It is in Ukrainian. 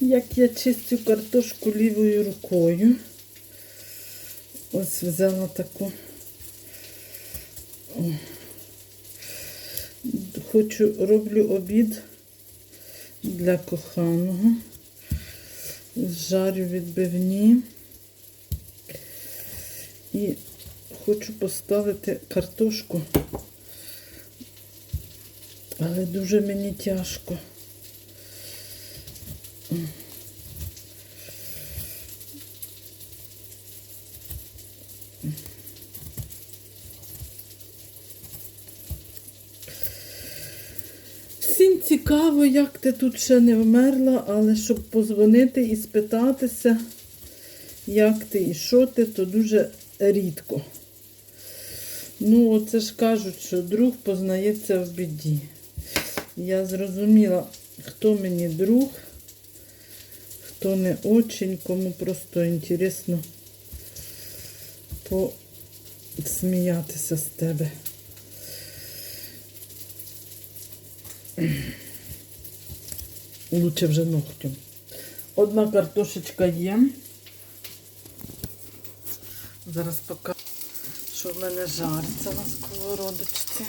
як я чистю картошку лівою рукою. Ось взяла таку. Хочу, роблю обід для коханого. Жарю відбивні. І хочу поставити картошку. Але дуже мені тяжко. Всім цікаво, як ти тут ще не вмерла, але щоб позвонити і спитатися, як ти і що ти, то дуже рідко. Ну, оце ж кажуть, що друг познається в біді. Я зрозуміла, хто мені друг, хто не очень, кому просто інтересно посміятися з тебе. Лучше вже ногтем. Одна картошечка є. Зараз покажу, що в мене жариться на сковородочці.